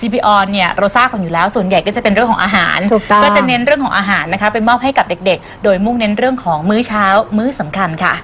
CPO เนี่ยเราทราบกันอยู่แล้วส่วนใหญ่ก็จะเป็นเรื่องของอาหาร ถูกต้อง ก็จะเน้นเรื่องของอาหารนะคะไปมอบให้กับเด็กๆ โดยมุ่งเน้นเรื่องของมื้อเช้ามื้อสำคัญค่ะ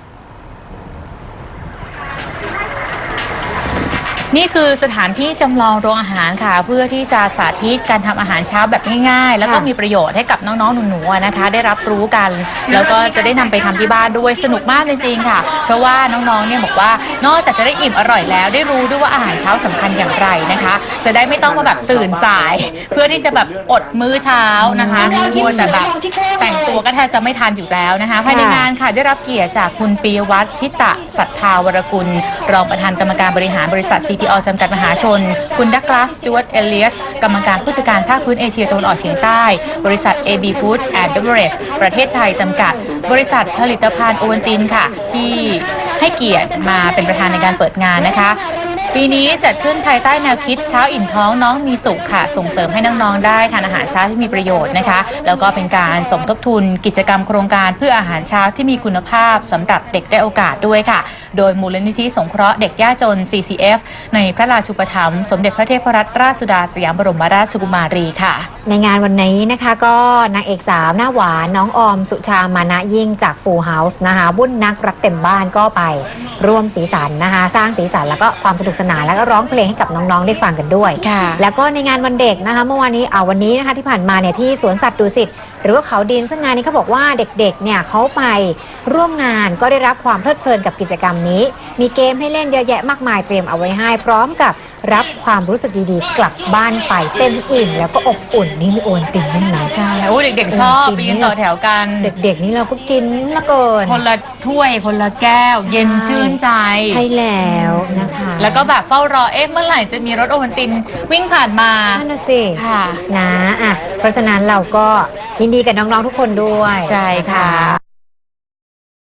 นี่คือสถานที่จำลองโรงอาหารค่ะ เพื่อที่จะสาธิตการทำอาหารเช้าแบบง่ายๆ แล้วก็ค่ะมีประโยชน์ให้กับน้องๆหนูๆนะคะ ได้รับรู้กัน แล้วก็จะได้นำไปทำที่บ้านด้วยสนุกมากจริงๆค่ะ เพราะว่าน้องๆเนี่ยบอกว่านอกจากจะได้อิ่มอร่อยแล้ว ได้รู้ด้วยว่าอาหารเช้าสำคัญอย่างไรนะคะ จะได้ไม่ต้องมาแบบตื่นสาย เพื่อที่จะแบบอดมื้อเช้านะคะมัวแต่แบบแต่งตัวก็แทบจะไม่ทันอยู่แล้วนะคะภายในงานค่ะได้รับเกียรติจากคุณปียวัฒน์ทิตะสัทธาวรกุล รองประธานกรรมการบริหารบริษัท CPO จำกัดมหาชน คุณดักลาสจวตเอเลียส กรรมการผู้จัดการภาคพื้นเอเชียตะวันออกเฉียงใต้ บริษัท AB Food and Beverage ประเทศไทยจำกัด บริษัทผลิตภัณฑ์โอวัลตินค่ะ ที่ให้เกียรติมาเป็นประธานในการเปิดงานนะคะปีนี้จัดขึ้นภายใต้แนวคิดเช้าอิ่มท้องน้องมีสุขค่ะ ส่งเสริมให้น้องๆได้ทานอาหารเช้าที่มีประโยชน์นะคะ แล้วก็เป็นการสมทบทุนกิจกรรมโครงการเพื่ออาหารเช้าที่มีคุณภาพสำหรับเด็กได้โอกาสด้วยค่ะ โดยมูลนิธิสงเคราะห์เด็กยากจน CCF ในพระราชูปถัมภ์สมเด็จพระเทพรัตนราชสุดาสยามบรมราชกุมารีค่ะ ในงานวันนี้นะคะก็นางเอกสาวหน้าหวานน้องออมสุชามานะยิ่งจากฟูลเฮาส์นะคะบุ้นนักรักเต็มบ้านก็ไปร่วมสีสันนะคะ สร้างสีสันแล้วก็ความสนุกสนานแล้วก็ร้องเพลงให้กับน้องๆได้ฟังกันด้วยค่ะแล้วก็ในงานวันเด็กนะคะ เมื่อวานนี้เอาวันนี้นะคะที่ผ่านมาเนี่ยที่สวนสัตว์ดุสิตหรือว่าเขาดินซึ่งงานนี้เขาบอกว่าเด็กๆเนี่ยเขาไปร่วมงานก็ได้รับความเพลิดเพลินกับกิจกรรมนี้ มีเกมให้เล่นเยอะแยะมากมายเตรียมเอาไว้ให้ พร้อมกับรับความรู้สึกดีๆ กลับบ้านไปเต็มอิ่มแล้วก็อบอุ่นนี่มีโอนตินนั่นนะใช่โอ้เด็กๆชอบไปยืนต่อแถวกัน เด็กๆนี่เราก็กินละเกิน คนละถ้วยคนละแก้ว เย็นชื่นใจใช่แล้วนะคะ แล้วก็แบบเฝ้ารอเอ๊ะเมื่อไหร่จะมีรถโอวัลตินวิ่งผ่านมานั่นน่ะสิค่ะนะอะเพราะฉะนั้นเราก็ยินดีกับน้องๆทุกคนด้วย ใช่ค่ะ